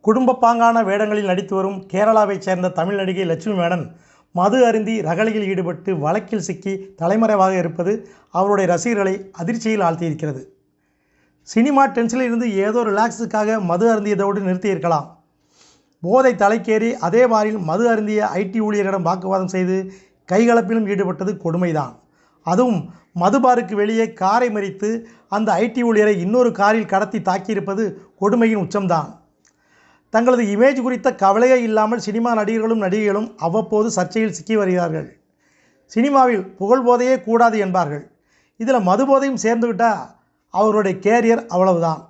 குடும்ப பாங்கான வேடங்களில் நடித்து வரும் கேரளாவைச் சேர்ந்த தமிழ் நடிகை லட்சுமி மேனன் மது அருந்தி ரகளையில் ஈடுபட்டு வழக்கில் சிக்கி தலைமறைவாக இருப்பது அவருடைய ரசிகர்களை அதிர்ச்சியில் ஆழ்த்தியிருக்கிறது. சினிமா டென்ஷனில் இருந்து ஏதோ ரிலாக்ஸுக்காக மது அருந்தியதோடு நிறுத்தியிருக்கலாம். போதை தலைக்கேறி அதே வாரில் மது அருந்திய ஐடி ஊழியரிடம் வாக்குவாதம் செய்து கைகலப்பிலும் ஈடுபட்டது கொடுமைதான். அதுவும் மதுபாருக்கு வெளியே காரை மறித்து அந்த ஐடி ஊழியரை இன்னொரு காரில் கடத்தி தாக்கியிருப்பது கொடுமையின் உச்சம்தான். தங்களது இமேஜ் குறித்த கவலையே இல்லாமல் சினிமா நடிகர்களும் நடிகைகளும் அவ்வப்போது சர்ச்சையில் சிக்கி வருகிறார்கள். சினிமாவில் புகழ் போதையே கூடாது என்பார்கள். இதில் மது போதையும் சேர்ந்துக்கிட்டால் அவருடைய கேரியர் அவ்வளவுதான்.